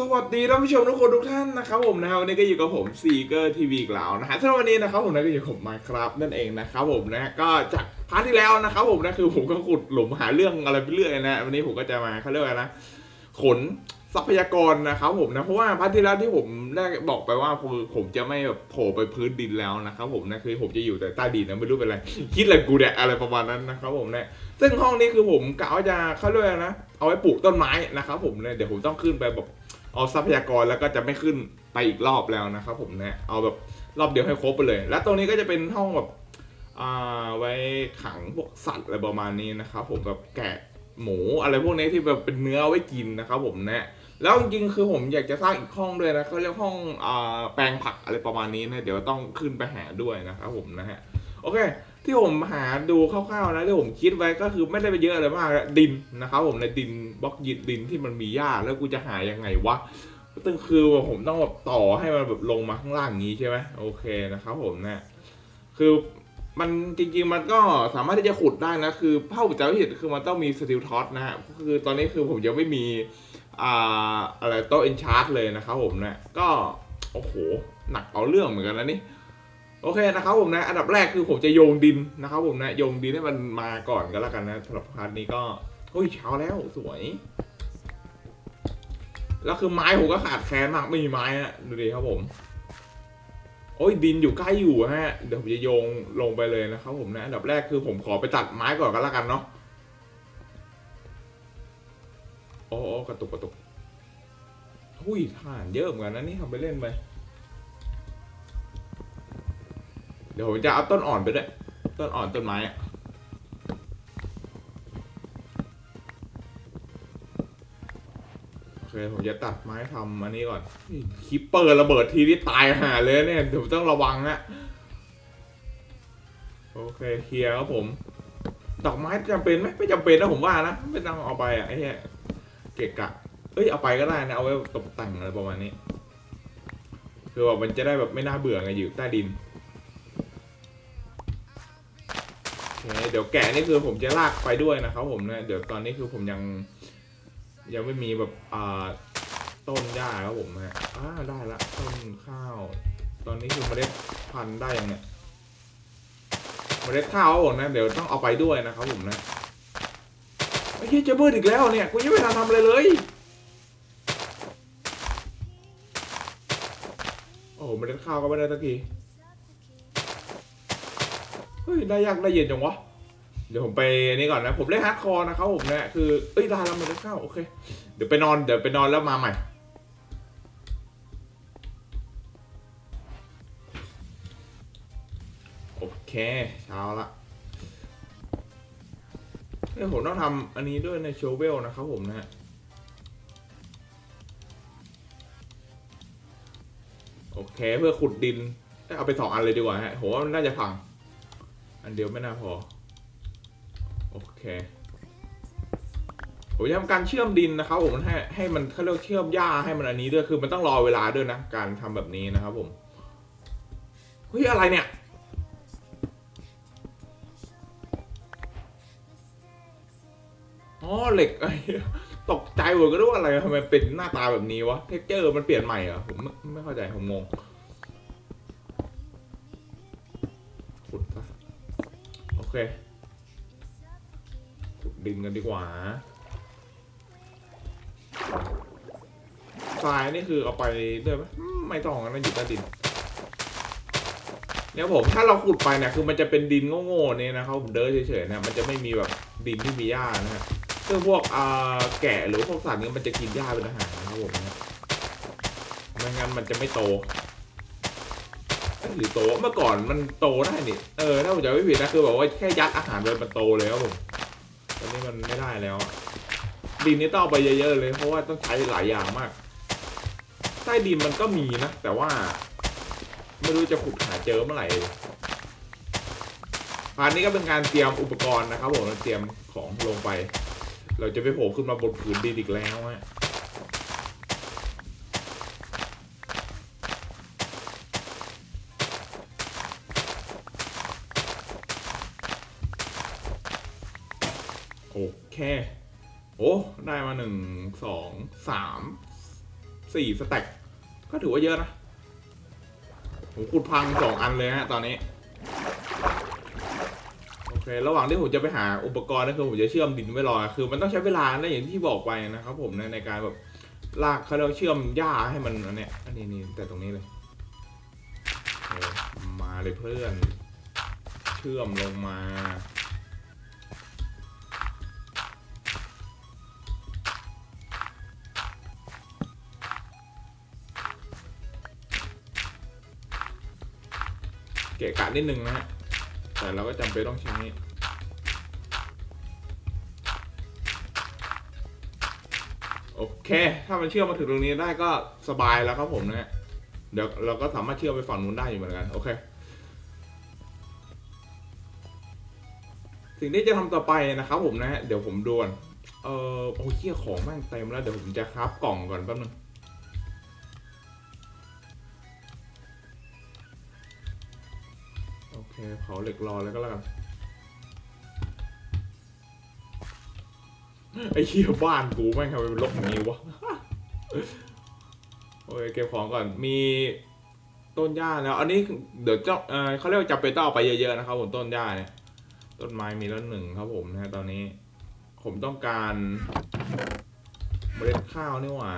สวัสดีท่านผู้ชมทุกคนทุกท่านนะครับผมนะฮะวันนี้ก็อยู่กับผมซีเกอร์ทีวีกแล้วนะฮะสำหรับวันนี้นะครับผมนะก็อยู่กับผมมาครับนั่นเองนะครับผมนะก็จากพาร์ทที่แล้วนะครับผมนะคือผมก็ขุดหลุมหาเรื่องอะไรไปเรื่อยนะวันนี้ผมก็จะมาเขาเรียกว่าอะไรนะขนทรัพยากรนะครับผมนะเพราะว่าพาร์ทที่แล้วที่ผมได้บอกไปว่าผมผมจะไม่แบบโผล่ไปพื้นดินแล้วนะครับผมนะคือผมจะอยู่แต่ใต้ดินนะไม่รู้เป็นไรคิดอะไรกูเนี่ยอะไรประมาณนั้นนะครับผมนะซึ่งห้องนี้คือผมกะว่าจะเขาเรียกนะเอาไว้ปลูกต้นไม้นะครับผมเนี่ยเดี๋ยวผมต้องขึ้นไปแบบ เอาทรัพยากรแล้วก็จะไม่ขึ้นไปอีกรอบแล้วนะครับผมเนี่ยเอาแบบรอบเดียวให้ครบไปเลย และตรงนี้ก็จะเป็นห้องแบบอ่าไว้ขังพวกสัตว์อะไรประมาณนี้นะครับผมแบบแกะหมูอะไรพวกนี้ที่แบบเป็นเนื้อไว้กินนะครับผมเนี่ยแล้วจริงๆคือผมอยากจะสร้างอีกห้องด้วยนะเขาเรียกห้องอ่าแปลงผักอะไรประมาณนี้นะเดี๋ยวต้องขึ้นไปหาด้วยนะครับผมนะฮะ โอเค ที่ผมหาดูคร่าวๆนะที่ผมคิดไว้ก็คือไม่ได้ไปเยอะอะไรมากดินนะครับผมในดินบล็อกยิดดินที่มันมีหญ้าแล้วกูจะหายังไงวะตึงคือผมต้องแบบต่อให้มันแบบลงมาข้างล่างงนี้ใช่ไหมโอเคนะครับผมเนะคือมันจริงๆมันก็สามารถที่จะขุดได้นะ คือเผ่าจำไม่ผิดคือมันต้องมีสติลท็อตนะฮะคือตอนนี้คือผมยังไม่มีอ่าอะไรโต๊ะเอนชาร์ตเลยนะครับผมเนะก็ โอ้โห หนักเอาเรื่องเหมือนกันนะนี่ โอเคนะครับผมนะ อันดับแรกคือผมจะโยงดินนะครับผมนะโยงดินให้มันมาก่อนก็แล้วกันนะสำหรับพาร์ทนี้ก็เฮ้ยเช้าแล้วสวย แล้วคือไม้ผมก็ขาดแคลนมากไม่มีไม้อะดูดิครับผมโอ้ยดินอยู่ใกล้อยู่ฮะเดี๋ยวผมจะโยงลงไปเลยนะครับผมนะอันดับแรกคือผมขอไปตัดไม้ก่อนก็แล้วกันเนาะโอ้โอ้กระตุกกระตุกหุ้ยถ่านเยอะเหมือนกันนะนี่ทำไปเล่นไป เดี๋ยวผมจะเอาต้นอ่อนไปด้วยต้นอ่อนต้นไม้อะโอเคผมจะตัดไม้ทำอันนี้ก่อนคิปเปอร์ระเบิดทีนี่ตายหาเลยเนี่ยเดี๋ยวผมต้องระวังนะโอเคเคลียร์ครับผม ดอกไม้จำเป็นไหมไม่จำเป็นนะผมว่านะไม่ต้องเอาไปอะไอ้เหี้ยเกะกะ เอ้ยเอาไปก็ได้นะเอาไว้ตกแต่งอะไรประมาณนี้ คือว่ามันจะได้แบบไม่น่าเบื่อไงอยู่ใต้ดิน ดี๋ยวแกะนี่คือผมจะลากไปด้วยนะครับผมนะเดี๋ยวตอนนี้คือผมยัง ยังไม่มีแบบอ่าต้นหญ้าครับผมฮะอ่าได้ละต้นข้าว ตอนนี้คือเมล็ดพันธุ์ได้ยังเนี่ยเมล็ดข้าวครับผมนะ เดี๋ยวต้องเอาไปด้วยนะครับผมนะไอ้เหี้ยจะเบิร์ดอีกแล้วเนี่ยกูยังไม่ทันทำอะไรเลยโอ้โหเมล็ดข้าวก็ไม่ได้สักทีเฮ้ยได้ยากได้เย็นจังวะ เดี๋ยวผมไปอันนี้ก่อนนะ ผมเล่นฮาร์ดคอร์นะครับผมเนี่ยคือ เอ้ยได้แล้วมันได้เข้า โอเค เดี๋ยวไปนอน เดี๋ยวไปนอนแล้วมาใหม่ โอเค เช้าละเดี๋ยผมต้องทำอันนี้ด้วยในโชเวลนะครับผมนะฮะโอเคเพื่อขุดดิน เอาไปสองอันเลยดีกว่าฮะผมว่ามันน่าจะพัง อันเดียวไม่น่าพอ เคผมจะทำการเชื่อมดินนะครับผมให้ให้มันเขาเรียกเชื่อมหญ้าให้มันอันนี้ด้วยคือมันต้องรอเวลาด้วยนะการทำแบบนี้นะครับผมเฮ้ยอะไรเนี่ยอ๋อเหล็กไอ้ตกใจหมดก็รู้ว่าอะไรทำไมเป็นหน้าตาแบบนี้วะเทคเจอร์มันเปลี่ยนใหม่เหรอผมไม่ไม่เข้าใจผมงงขุดซะโอเค ดดินกันดีกว่าทรายนี่คือเอาไปด้วยไหมไม่ต้องนะอยู่ใต้ดินเนี่ยผมถ้าเราขุดไปเนี่ยคือมันจะเป็นดินโง่ๆเนี่ยนะครับผมเดินเฉยๆเนี่ยมันจะไม่มีแบบดินที่มีหญ้านะฮะซึ่งพวกแกะหรือพวกสัตว์เนี่ยมันจะกินหญ้าเป็นอาหารนะครับผมนะไม่งั้นมันจะไม่โตหรือโตเมื่อก่อนมันโตได้นี่เออถ้าผมจำไม่ผิดนะคือแบบว่าแค่ยัดอาหารไปมันโตเลยครับผม อนนี้มันไม่ได้แล้วดินนี่ต้องเอาไปเยอะๆเลย เพราะว่าต้องใช้หลายอย่างมาก ใต้ดินมันก็มีนะ แต่ว่า ไม่รู้จะขุดหาเจอเมื่อไหร่พาร์ทนี้ก็เป็นการเตรียมอุปกรณ์นะครับผมเราเตรียมของลงไป เราจะไปโผล่ขึ้นมาบนผืนดินอีกแล้วฮะ มาหนึ่งสองสามสี่สแต็กก็ถือว่าเยอะนะผมขุดพังสองอันเลยฮะตอนนี้ โอเค ระหว่างที่ผมจะไปหาอุปกรณ์ก็คือผมจะเชื่อมดินไว้รอ คือมันต้องใช้เวลานะอย่างที่บอกไปนะครับผมในในการแบบลากเขาเรียกว่าเชื่อมหญ้าให้มันอันเนี้ยอันนี้นี่แต่ตรงนี้เลย มาเลยเพื่อน เชื่อมลงมา เกะกะนิดนึงนะฮะ แต่เราก็จำเป็นต้องใช้ โอเค ถ้ามันเชื่อมมาถึงตรงนี้ได้ก็สบายแล้วครับผมนะฮะ เดี๋ยวเราก็สามารถเชื่อมไปฝั่งนู้นได้อยู่เหมือนกัน โอเค สิ่งที่จะทำต่อไปนะครับผมนะฮะ เดี๋ยวผมดวนเออโอ้ยเชี่ยของแม่งเต็มแล้ว เดี๋ยวผมจะคราฟกล่องก่อนแป๊บนึง เคเผาเหล็กรอแล้วก็แล้วกันไอ้เหี้ยบ้านกูแม่งทำไมเป็นรกอย่างนี้วะโอเคเก็บของก่อนมีต้นหญ้าแล้ว อันนี้เดี๋ยวเจ้าเออเขาเรียกว่าจำเป็นต้องเอาไปเยอะๆนะครับผมต้นหญ้าเนี่ย ต้นไม้มีแล้วหนึ่งครับผมนะฮะตอนนี้ ผมต้องการเมล็ดข้าวนี่หว่า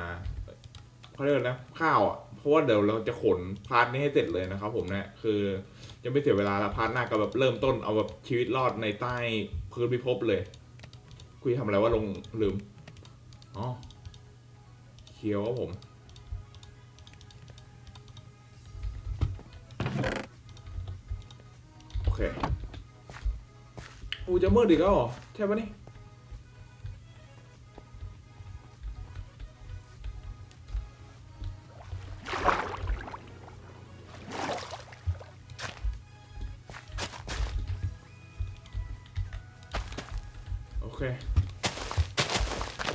เขาเรียกอะไรนะข้าวอะ ราะว่าเดี๋ยวเราจะขนพาร์ทนี้ให้เสร็จเลยนะครับ ผมเนี่ยคือจะไม่เสียเวลาล้วพาร์ทหน้าก็แบบเริ่มต้นเอาแบบชีวิตรอดในใต้พื้นพิภพเลย คุยทำอะไรว่าลงลืมอ๋อเคียวครับผมโอเคอูจะมืดอีกแล้วเหรอใช่ปะนี่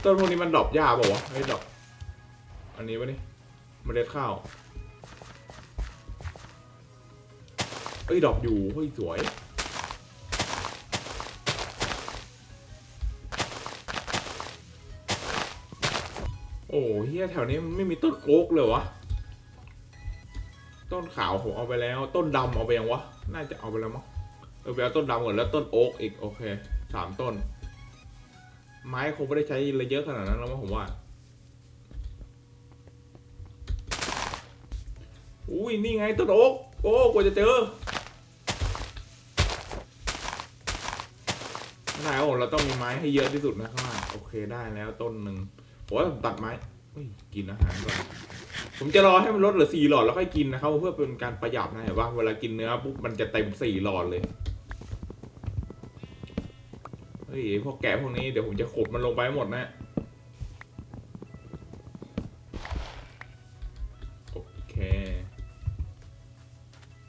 ต้นพวกนี้มันดรอปหญ้าเปล่าวะไม่ดรอปอันนี้วะนี่เมล็ดข้าวเอ้ยดรอปอยู่เฮ้ยสวยโอ้เฮียแถวนี้ไม่มีต้นโอ๊กเลยวะ ต้นขาวผมเอาไปแล้ว ต้นดำเอาไปยังวะ น่าจะเอาไปแล้วมั้งเออไปเอาต้นดำก่อนแล้วต้นโอ๊กอีกโอเคสามต้น ไม้คงไม่ได้ใช้อะไรเยอะขนาดนั้นแล้วมั้งผมว่า อุ้ยนี่ไงต้นโอ๊กโอ้กว่าจะเจอไม่ได้ครับผมเราต้องมีไม้ให้เยอะที่สุดนะข้างล่างโอเคได้แล้วต้นหนึ่งผมว่าผมตัดไม้กินอาหารก่อนผมจะรอให้มันลดเหลือสี่หลอดแล้วค่อยกินนะครับเพื่อเป็นการประหยัดนะเห็นว่าเวลากินเนื้อปุ๊บมันจะเต็มสี่หลอดเลย ฮ้ยพวกแกะพวกนี้เดี๋ยวผมจะขุดมันลงไปหมดนะโอเค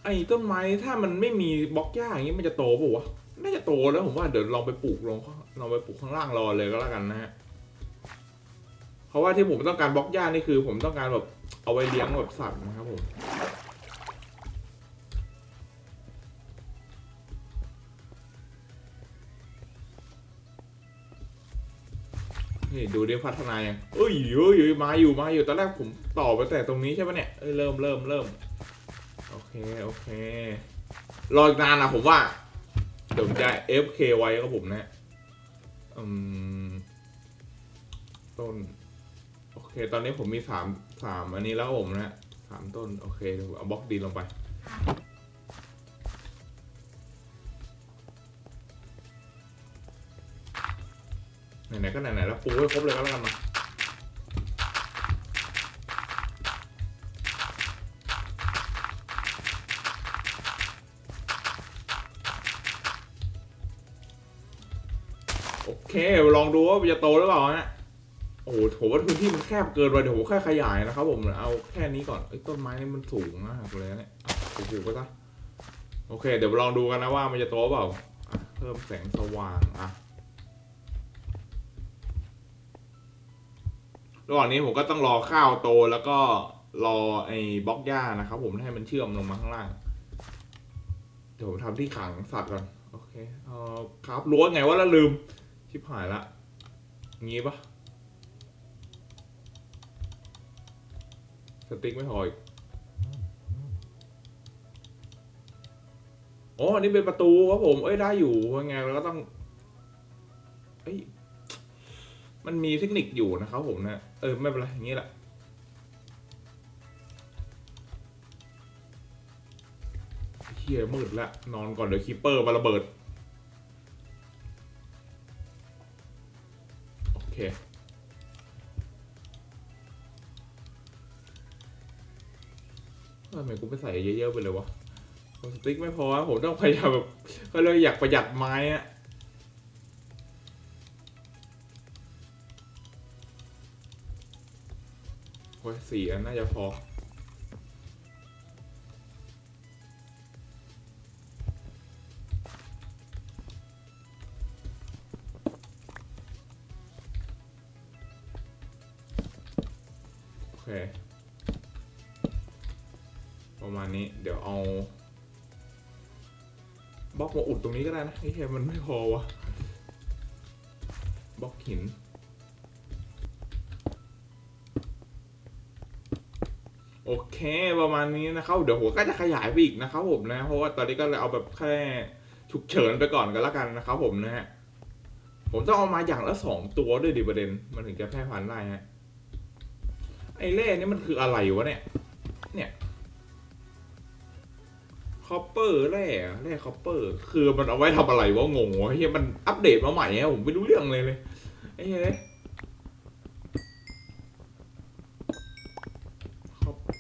ไอ้ต้นไม้ถ้ามันไม่มีบล็อกหญ้าอย่างนี้มันจะโตป่าวะน่าจะโตแล้วผมว่าเดี๋ยวลองไปปลูกลงข้างลองไปปลูกข้างล่างรอเลยก็แล้วกันนะฮะเพราะว่าที่ผมต้องการบล็อกหญ้านี่คือ ผมต้องการแบบเอาไว้เลี้ยงแบบสัตว์นะครับผม นี่ดูดิพัฒนายังเอ้ยเอ้ยมาอยู่มาอยู่ตอนแรกผมต่อไปแต่ตรงนี้ใช่ปะเนี่ยเอ้ยเริ่มเริ่มเริ่มโอเคโอเครออีกนานนะผมว่าเดี๋ยวผมจะ FK ไว้ครับผมนะอืมต้น โอเค ตอนนี้ผมมีสามสามอันนี้แล้วผมนะสามต้น โอเคเดี๋ยวเอาบล็อกดินลงไป ไหนๆก็ไหนๆแล้วปูให้ครบเลยก็แล้วกันมาโอเค ลองดูว่ามันจะโตหรือเปล่าฮะโอ้โหผมว่าพื้นที่มันแคบเกินไปเดี๋ยวผมแค่ขยายนะครับผมเอาแค่นี้ก่อนไอ้ต้นไม้นี่มันสูงมากเลยเนี่ปูปูกก็ซะโอเค เดี๋ยวลองดูกันนะว่ามันจะโตเปล่าเพิ่มแสงสว่างอะ ระหว่างนี้ผมก็ต้องรอข้าวโตแล้วก็รอไอ้บล็อกหญ้านะครับผมให้มันเชื่อมลงมาข้างล่าง เดี๋ยวผมทำที่ขังสัตว์ก่อนโอเคเออครับรั้วไงว่าล้วลืมชิบหายละงี้ปะสติ๊กไม่พออีกอ๋อนนี้เป็นประตูครับผม เอ้ยได้อยู่ยังไงเราก็ต้อง เอ้ย มันมีเทคนิคอยู่นะครับผมนะ เออ ไม่เป็นไรอย่างนี้แหละเฮียมืดละนอนก่อนเดี๋ยวคีปเปอร์มาระเบิด โอเคทำไมกูไม่ใส่เยอะๆไปเลยวะสติ๊กไม่พอวะผมต้องพยายามแบบก็เลยอยากประหยัดไม้อะ โอ้ยสี่อันน่าจะพอ โอเค ประมาณนี้เดี๋ยวเอาบล็อกมาอุดตรงนี้ก็ได้นะไอ้แค่มันไม่พอวะบล็อกหิน โอเค ประมาณนี้นะครับเดี๋ยวหัวก็จะขยายไปอีกนะครับผมนะเพราะว่าตอนนี้ก็เลยเอาแบบแค่ฉุกเฉินไปก่อนกันละกันนะครับผมนะฮะผมต้องเอามาอย่างละสองตัวด้วยดิประเด็น มันถึงจะแพร่พันธุ์ได้ฮะไอ้เล่นี่มันคืออะไรวะเนี่ย เนี่ยคอปเปอร์แร่แร่คอปเปอร์ คือมันเอาไว้ทำอะไรวะงงวะเฮียมันอัปเดตมาใหม่ฮะผมไม่รู้เรื่องเลยเลยไอ้เฮ้ย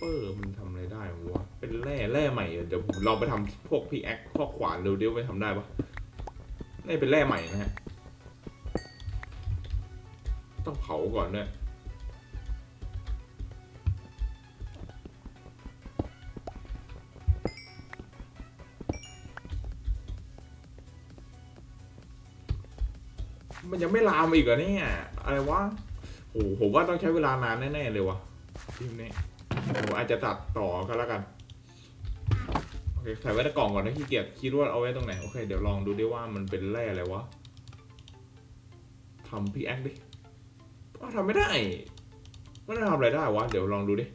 ปเปอร์มันทำอะไรได้วะ เป็นแร่แร่ใหม่เดี๋ยวผมลองไปทำพวกพีแอคพวกขวานเร็วๆไปทำได้ปะนี่เป็นแร่ใหม่นะฮะ ต้องเผาก่อนเนี่ยมันยังไม่ลามอีกเหรอเนี่ย อะไรวะโอ้โหผมว่าต้องใช้เวลานานแน่ ๆ เลยวะทีมนี้ อาจจะตัดต่อกันแล้วกันโอเคใส่ไว้ในกล่องก่อนนะขี้เกียจคิดว่าเอาไว้ตรงไหนโอเคเดี๋ยวลองดูดิว่ามันเป็นแร่อะไรวะทำพี่แอคดิอ้าวทำไม่ได้มันจะทำอะไรได้วะเดี๋ยวลองดูดิ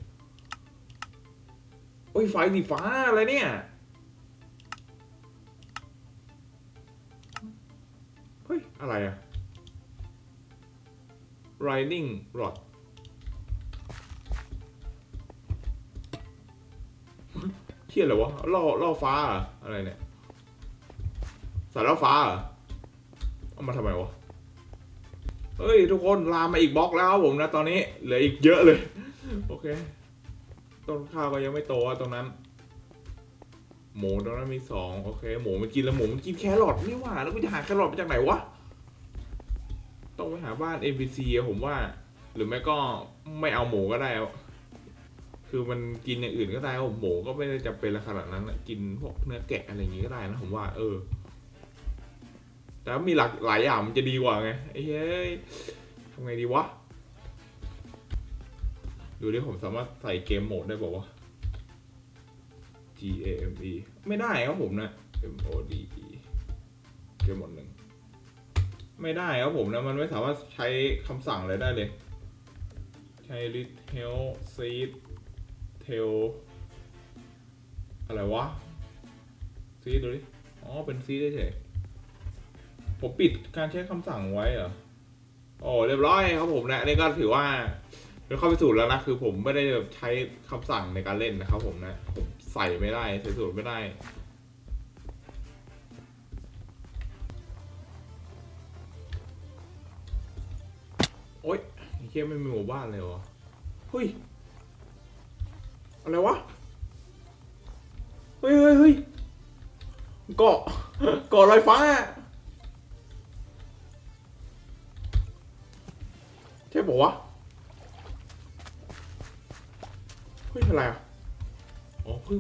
โอ้ยไฟสีฟ้าอะไรเนี่ยเฮ้ยอะไรอะ riding rod ยอะไรวะล่อล่อฟ้าอะไรเนี่ยสายล่อฟ้าเอามาทำไมวะเฮ้ยทุกคนลามมาอีกบล็อกแล้วผมนะตอนนี้เหลืออีกเยอะเลย โอเค ต้นข้าวก็ยังไม่โตตรงนั้น หมูตรงนั้นมีสองโอเค หมูมันกินแล้วหมูมันกินแครอทนี่หว่า แล้วกูจะหาแครอทมาจากไหนวะ ต้องไปหาบ้าน NPC อะผมว่า หรือไม่ก็ไม่เอาหมูก็ได้อะ คือมันกินอย่างอื่นก็ได้ครับหมูก็ไม่ได้จำเป็นขนาดนั้นอะกินพวกเนื้อแกะอะไรอย่างงี้ก็ได้นะผมว่า เออ แต่ว่ามีหลากหลายอย่างมันจะดีกว่าไงไอ้เฮ้ยทำไงดีวะ ดูดิผมสามารถใส่เกมโหมดได้บอกว่าวะ G A M E ไม่ได้ครับผมนะ M O D E เกมโหมดหนึ่งไม่ได้ครับผมนะ มันไม่สามารถใช้คำสั่งอะไรได้เลย ใช้ read help seed tail อะไรวะซีดูดิ อ๋อ เป็นซีได้เฉยผมปิดการใช้คำสั่งไว้เหรอโอ้เรียบร้อยครับผมนะนี่ก็ถือว่าเป็นข้อพิสูจน์แล้วนะ คือผมไม่ได้แบบใช้คำสั่งในการเล่นนะครับผมนะ ผมใส่ไม่ได้ ใส่สูตรไม่ได้โอ๊ยเคียไม่มีหมู่บ้านเลยวะเฮ้ย อะไรวะ เฮ้ยเฮ้ยเฮ้ยเกาะเกาะลอยฟ้าใช่ปะวะ เฮ้ย อะไรอะ อ๋อพึ่ง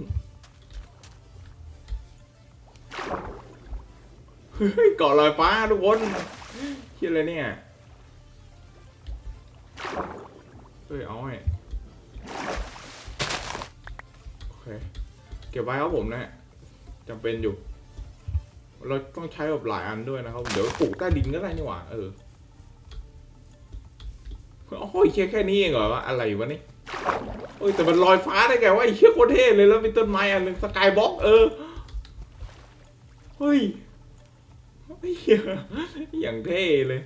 เฮ้ยเกาะลอยฟ้าทุกคนคิดอะไรเนี่ย เฮ้ย เอาไว้โอ เคเก็บไว้ครับผมนะจำเป็นอยู่ เราต้องใช้แบบหลายอันด้วยนะครับ เดี๋ยวปลูกใต้ดินก็ได้นี่หว่า เออโอ้ยแค่แค่นี้เองเหรอวะอะไรวะนี่เอ้ยแต่มันลอยฟ้าได้ไงวะไอ้เชี่ยโคตรเท่เลยแล้วมีต้นไม้อันหนึ่งสกายบ็อกเออเฮ้ยไอ้เหี้ยอย่างเท่เลย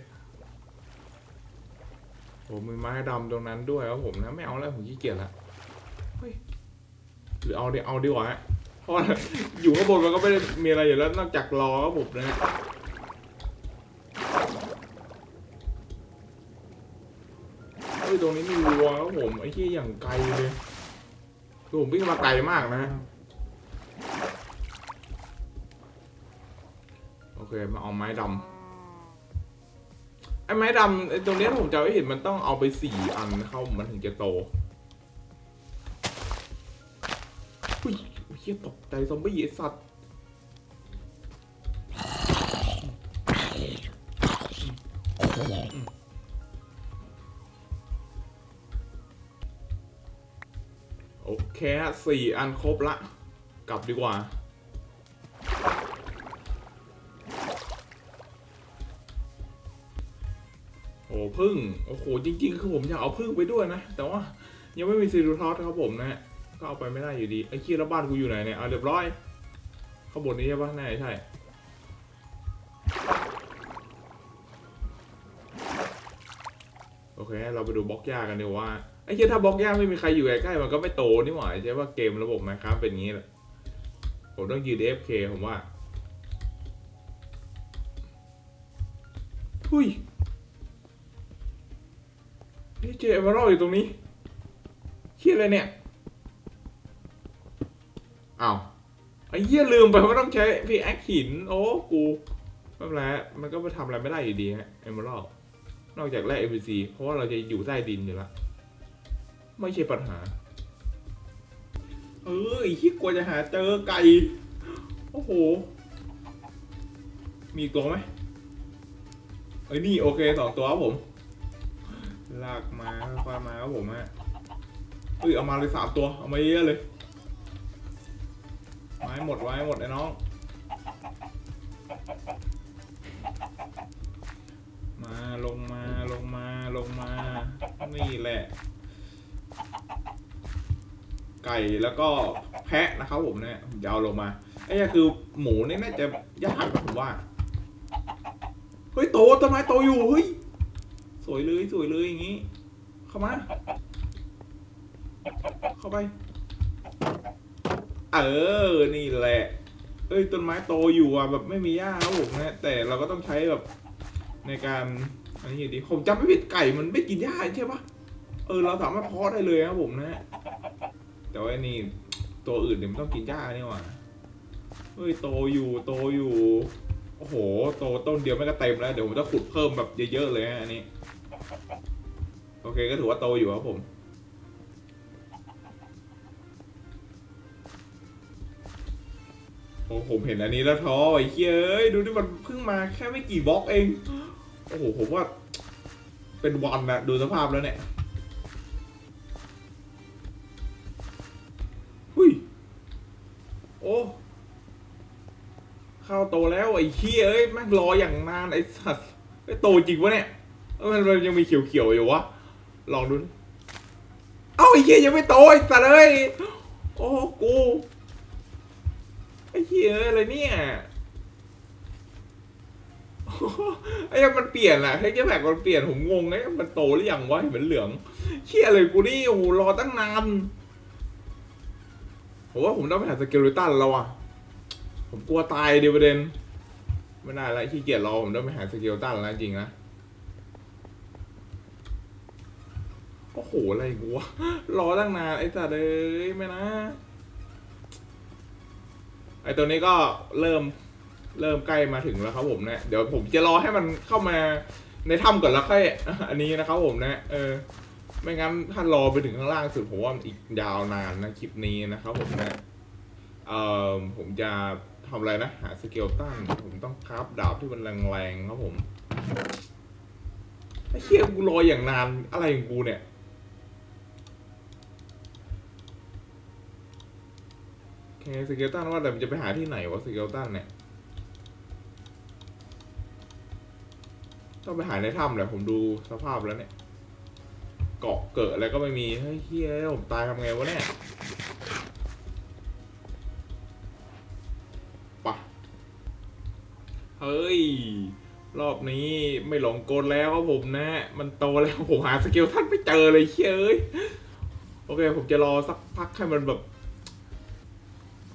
โอ้มีไม้ดำตรงนั้นด้วยครับผมนะไม่เอาแล้วผมขี้เกียจละ หรือเอาดีเอาดีกว่าฮะเพราะว่าอยู่ข้างบนมันก็ไม่ได้มีอะไรอยู่แล้วนอกจากรอครับผมนะฮะเฮ้ยตรงนี้มีวัวครับผมไอ้ที่อย่างไกลเลยคือผมวิ่งมาไกลมากนะ โอเคมาเอาไม้ดำไอ้ไม้ดำไอ้ตรงนี้ผมจะไม่เห็นมันต้องเอาไปสี่อันเข้ามันถึงจะโต เฮียตกใจซอมบี้ไอสัตว์โอเคสี่อันครบละ กลับดีกว่าโอ้พึ่ง โอ้โห จริง ๆ คือผมอยากเอาพึ่งไปด้วยนะ แต่ว่ายังไม่มีซีรูทอสครับผมนะฮะ เอาไปไม่ได้อยู่ดีไอ้ขี้แล้วบ้านกูอยู่ไหนเนี่ยเอาเรียบร้อยข้างบนนี้ใช่ปะแน่ใช่โอเค เราไปดูบล็อกยากันดีว่าไอ้เชี่ยถ้าบล็อกยาไม่มีใครอยู่ใกล้ๆมันก็ไม่โตนี่หว่าใช่ว่าเกมระบบไหมครับเป็นอย่างนี้แหละผมต้องยืน AFK ผมว่าทุยนี่เจอเอเมอรัลอยู่ตรงนี้เชี่ยอะไรเนี่ย อ้าวไอ้เหี้ยลืมไปว่าต้องใช้พี่แอคหิน โอ้กูไม่เป็นไรมันก็ไปทำอะไรไม่ได้อยู่ดีฮะเอเมอรัลนอกจากแร่ NPC เพราะว่าเราจะอยู่ใต้ดินอยู่แล้วไม่ใช่ปัญหา เออไอ้ที่กลัวจะหาเจอไก่ โอ้โห มีตัวไหมเอ้ยนี่โอเคสองตัวครับผม ลากมาค่อยมาครับผมฮะเอ้ยเอามาเลยสามตัว เอามาเยอะเลย ไม้หมดไว้หมดไอ้น้อง มาลงมาลงมาลงมา นี่แหละ ไก่แล้วก็แพะนะครับผมเนี่ยผมจะเอาลงมาไอ้เนี่ยคือหมูนี่น่าจะยากผมว่า เฮ้ยโตต้นไม้โตอยู่เฮ้ยสวยเลยสวยเลยอย่างนี้ เข้ามา เข้าไป เออ นี่แหละ เอ้ย ต้นไม้โตอยู่อะ แบบไม่มีหญ้าครับผมนะ แต่เราก็ต้องใช้แบบในการอันนี้อย่างดี ผมจำไม่ผิดไก่มันไม่กินหญ้าใช่ปะเออ เราสามารถเพาะได้เลยครับผมนะ แต่ว่านี่ตัวอื่นเนี่ยมันต้องกินหญ้านี่หว่าเฮ้ย โตอยู่ โตอยู่ โอ้โห โตต้นเดียวไม่ก็เต็มแล้ว เดี๋ยวผมจะขุดเพิ่มแบบเยอะๆเลยฮะอันนี้ โอเค ก็ถือว่าโตอยู่ครับผม อ้ผมเห็นอันนี้แล้วท้อไอ้เหี้ยเอ้ยดูนี่มันเพิ่งมาแค่ไม่กี่บล็อกเอง โอ้โหผมว่า เป็นวันนะดูสภาพแล้วเนี่ยหุยโอ้ข้าวโตแล้วไอ้เหี้ยเอ้ยแม่งรออย่างนานไอ้สัตว์ไอ้โตจริงวะเนี่ยมันมันยังมีเขียวๆอยู่วะลองดู เอ้าไอ้เหี้ยยังไม่โตไอ้สัตว์เอ้ยโอ้กู ไอ้เหี้ยอะไรเนี่ยไอ้ยังมันเปลี่ยนอะเฮ้ยแม็กมันเปลี่ยนผมงงไอ้มันโตหรือยังวะเห็นมันเหลืองเชี่ยเลยกูนี่โอ้โหรอตั้งนานผมว่าผมต้องไปหาสเกลตันแล้วอะผมกลัวตายเดียวประเด็นไม่ได้ละขี้เกียจรอผมต้องไปหาสเกลตันแล้วจริงนะโอ้โหอะไรกูวะรอตั้งนานไอ้สัตว์เอ้ยไม่นะ ไอตัวนี้ก็เริ่มเริ่มใกล้มาถึงแล้วครับผมนะเดี๋ยวผมจะรอให้มันเข้ามาในถ้ำก่อนแล้วค่อยอันนี้นะครับผมนะ เออ ไม่งั้นถ้ารอไปถึงข้างล่างสุดผมว่ามันอีกยาวนานนะคลิปนี้นะครับผมนะ เออผมจะทำอะไรนะ หาสเกลตันผมต้องคราฟดาบที่มันแรงๆครับผมไอ้เชี่ยกูรออย่างนานอะไรของกูเนี่ย โอ เคสเกลตันว่าแต่มันจะไปหาที่ไหนวะสเกลตันเนี่ย ต้องไปหาในถ้ำแหละผมดูสภาพแล้วเนี่ย เกาะเกิดอะไรก็ไม่มี เฮ้ยเฮียผมตายทำไงวะเนี่ยปะเฮ้ย รอบนี้ไม่หลงกลแล้วครับผมนะ มันโตแล้วผมหาสกิลท่านไม่เจอเลยเฮ้ยโอเค ผมจะรอสักพักให้มันแบบ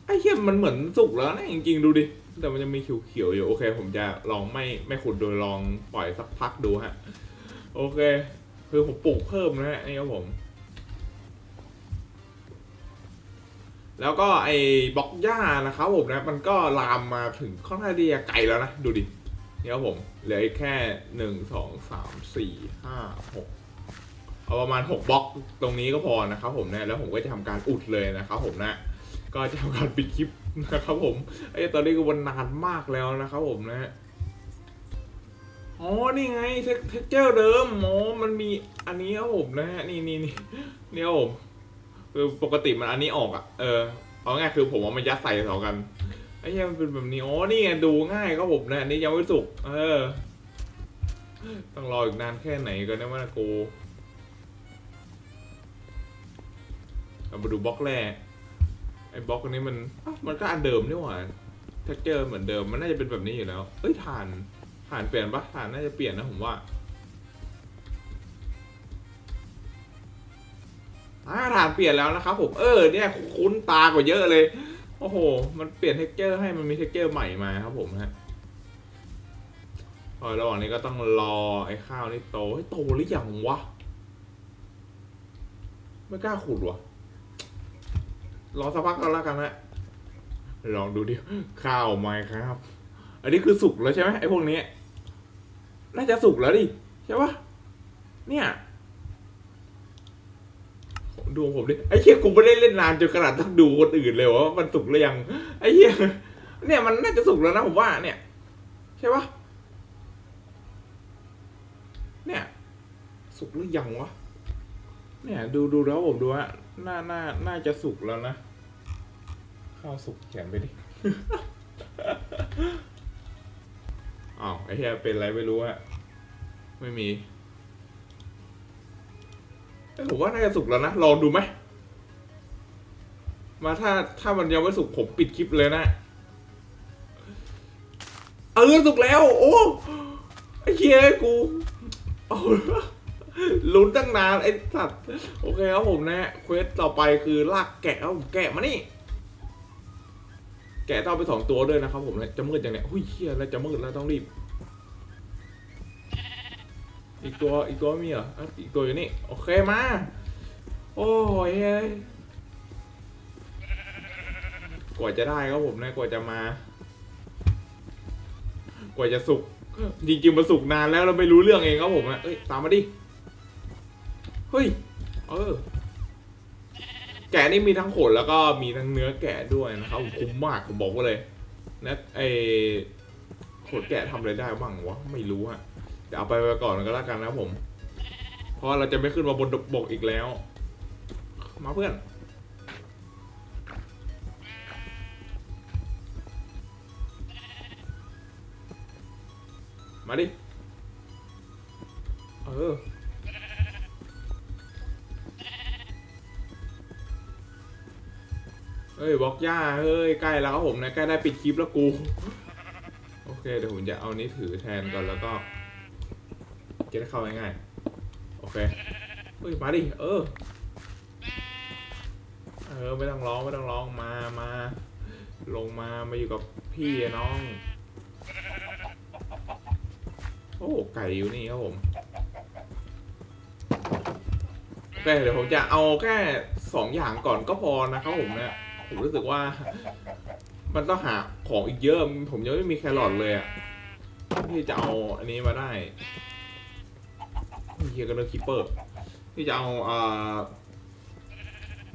ไอ้เหี้ยมันเหมือนสุกแล้วนะจริงๆดูดิ แต่มันยังมีเขียวๆอยู่ โอเค ผมจะลองไม่ไม่ขุดโดยลองปล่อยสักพักดูฮะ โอเค คือผมปลูกเพิ่มนะฮะนี่ครับผม แล้วก็ไอ้บล็อกหญ้านะครับผมนะ มันก็ลามมาถึงค่อนข้างที่จะไกลแล้วนะ ดูดินี่ครับผม เหลือแค่หนึ่งสองสามสี่ห้าหกเอาประมาณหกบล็อกตรงนี้ก็พอนะครับผมนะแล้วผมก็จะทำการอุดเลยนะครับผมนะ ก็จะทำการปิดคลิปนะครับผมไอ้ตอนนี้ก็วันนานมากแล้วนะครับผมนะฮะอ๋อ นี่ไงเทคเจอร์เดิมอ๋อมันมีอันนี้ครับผมนะฮะ นี่นี่นี่นี่ครับผมคือปกติมันอันนี้ออกอะ เออ เอาง่ายคือผมเอามายัดใส่สองกัน ไอ้เหี้ยมันเป็นแบบนี้ อ๋อ นี่ไงดูง่ายครับผมนะ อันนี้ยังไม่สุก เออ ต้องรออีกนานแค่ไหนกันนะว่ากูเรามาดูบล็อกแรก ไอ้บล็อกอันนี้มันอ้าวมันก็อันเดิมนี่หว่าเทคเจอร์เหมือนเดิมมันน่าจะเป็นแบบนี้อยู่แล้ว เอ้ยฐานฐานเปลี่ยนปะฐานน่าจะเปลี่ยนนะผมว่าอ่าฐานเปลี่ยนแล้วนะครับผมเออเนี่ยคุ้นตากว่าเยอะเลย โอ้โห มันเปลี่ยนเท็กเจอร์ให้มันมีเท็กเจอร์ใหม่มาครับผมฮะพอระหว่างนี้ก็ต้องรอไอ้ข้าวนี่โตให้ยโตหรือยังวะ ไม่กล้าขุดวะ รอสักพักก็แล้วกันนะลองดูดิข้าวไหมครับ อันนี้คือสุกแล้วใช่ไหมไอ้พวกนี้ น่าจะสุกแล้วดิใช่ปะเนี่ยดูผมดิไอ้เหี้ยกูไม่ได้เล่นนานจนขนาดต้องดูคนอื่นเลยว่ามันสุกหรือยังไอ้เหี้ยเนี่ยมันน่าจะสุกแล้วนะผมว่าเนี่ย ใช่ปะเนี่ย สุกหรือยังวะเนี่ย ดูดูแล้วผมดูว่าน่าน่าน่าจะสุกแล้วนะ ข้าวสุกเขียนไปดิ อ้าวไอ้เหี้ยเป็นไรไม่รู้อะไม่มีเอ้ยผมว่าน่าจะสุกแล้วนะลองดูไหมมาถ้าถ้ามันยังไม่สุกผมปิดคลิปเลยนะ เออสุกแล้ว โอ้ไอ้เหี้ยกูเอาลุ้นตั้งนานไอ้สัตว์ โอเคครับผมนะ เควสต่อไปคือลากแกะครับผมแกะมานี่ แกะต้องเอาไปสองตัวด้วยนะครับผมนะจะมืดอย่างเนี้ยหุ้ยเฮียแล้วจะมืดแล้วต้องรีบ อีกตัวอีกตัวไม่มีเหรออะอีกตัวอยู่นี่โอเคมา โอ้ยเฮ้ยกว่าจะได้ครับผมนะกว่าจะมา กว่าจะสุกจริงๆมาสุกนานแล้วเราไม่รู้เรื่องเองครับผมนะเอ้ยตามมาดิเฮ้ยเออ แกะนี่มีทั้งขนแล้วก็มีทั้งเนื้อแกะด้วยนะครับผมคุ้มมากผมบอกว่าเลยนะไอขนแกะทำอะไรได้บ้างวะไม่รู้ฮะเดี๋ยวเอาไปไว้ก่อนก็แล้วกันนะผม เพราะเราจะไม่ขึ้นมาบนบกอีกแล้ว มาเพื่อนมาดิ เออ เฮ้ยบล็อกย่าเฮ้ยใกล้แล้วครับผมนะใกล้ได้ปิดคลิปแล้วกู โอเคเดี๋ยวผมจะเอานี้ถือแทนก่อนแล้วก็จะได้เข้าง่ายๆโอเคเฮ้ยมาดิเออเออไม่ต้องร้องไม่ต้องร้องมามาลงมามาอยู่กับพี่น้อง โอ้ไก่อยู่นี่ครับผมโอเคเดี๋ยวผมจะเอาแค่สองอย่างก่อนก็พอนะครับผมเนี่ย ผมรู้สึกว่า มันต้องหาของอีกเยอะ ผมยังไม่มีแครอทเลยอะที่จะเอาอันนี้มาได้เฮียกันเลยคิปเปอร์ ที่จะเอาอ่า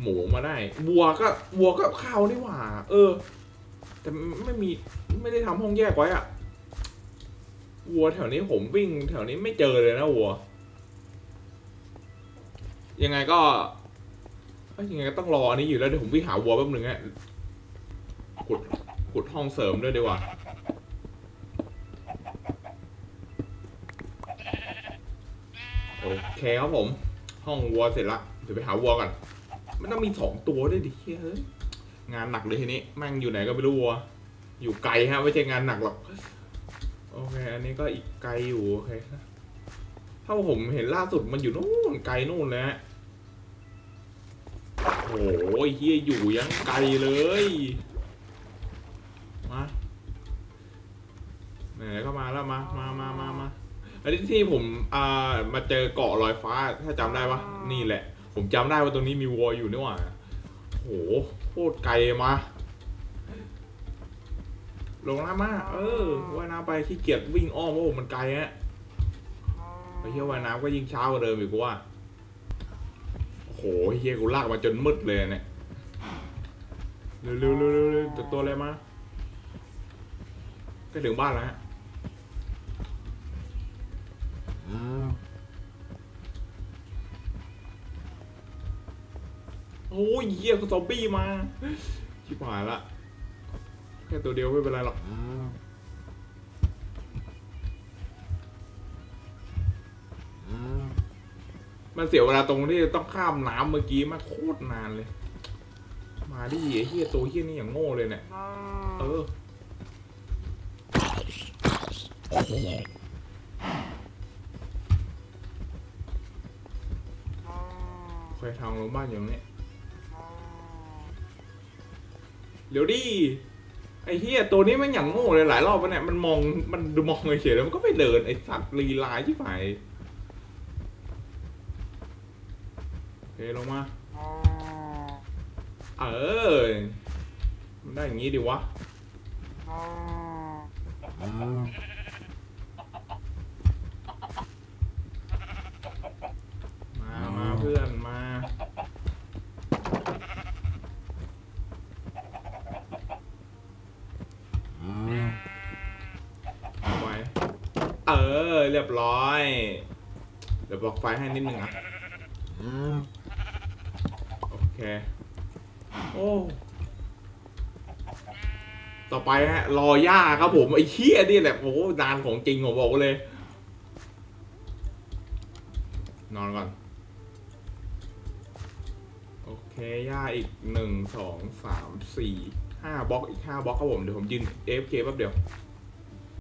หมูมาได้วัวก็วัวก็ข้าวนี่หว่า เออ แต่ไม่มีไม่ได้ทำห้องแยกไว้อะวัวแถวนี้ผมวิ่ง แถวนี้ไม่เจอเลยนะวัว ยังไงก็ เอ้ยยังไงก็ต้องรออันนี้อยู่แล้วเดี๋ยวผมวิ่งหาวัวแป๊บนึงฮะขุดขุดห้องเสริมด้วยดีกว่า โอเคครับผม ห้องวัวเสร็จละเดี๋ยวไปหาวัวก่อนมันต้องมีสองตัวด้วยดิเฮ้ยงานหนักเลยทีนี้แม่งอยู่ไหนก็ไม่รู้วัว อยู่ไกลฮะไม่ใช่งานหนักหรอก โอเค อันนี้ก็อีกไกลอยู่โอเคถ้าผมเห็นล่าสุดมันอยู่นู่นไกลนู่นเลยฮะ โอ้ยเฮียอยู่ยังไกลเลยมาไหนๆก็มาแล้วมามามามามาอันนี้ที่ผมอ่ามาเจอเกาะลอยฟ้าถ้าจำได้ปะนี่แหละ ผมจำได้ว่าตรงนี้มีวัวอยู่นี่หว่าโหโคตรไกลมา ลงน้ำมา เออว่ายน้ำไปขี้เกียจวิ่งอ้อมเพราะว่ามันไกลฮะไปเที่ยวว่ายน้ำก็ยิ่งเช้ากว่าเดิมอีกว่า เฮียกูลากมาจนมืดเลยเนี่ยเร็วเร็วเร็วเร็วเร็วตัวตัวอะไรมาก็ถึงบ้านแล้วฮะโอ้ยเฮียซอมบี้มา ชิบหายละ แค่ตัวเดียวไม่เป็นไรหรอก มันเสียเวลาตรงที่ต้องข้ามน้ำเมื่อกี้มากโคตรนานเลย มาดิไอ้เฮียตัวเฮียนี่อย่างโง่เลยเนี่ย เออเคยทางลงบ้านอย่างนี้เดี๋ยวดิไอ้เฮียตัวนี้มันอย่างโง่เลยหลายรอบแล้วเนี่ย มันมอง มันดูมองเฉยๆแล้วมันก็ไม่เดินไอ้สัตว์ลีลายที่ไหนโอเค ลงมา เออ มันได้อย่างงี้ดิวะ มา มาเพื่อนมาเอาไว้ เออ เรียบร้อย เดี๋ยวบอกไฟให้นิดนึงอะโอเค โอ้ต่อไปฮะรอย่าครับผมไอ้เหี้ยนี่แหละโอ้นานของจริงผมบอกเลย นอนก่อน โอเคย่าอีกหนึ่งสองสามสี่ห้าบล็อกอีกห้าบล็อกครับผม เดี๋ยวผมยืน AFK แป๊บเดียว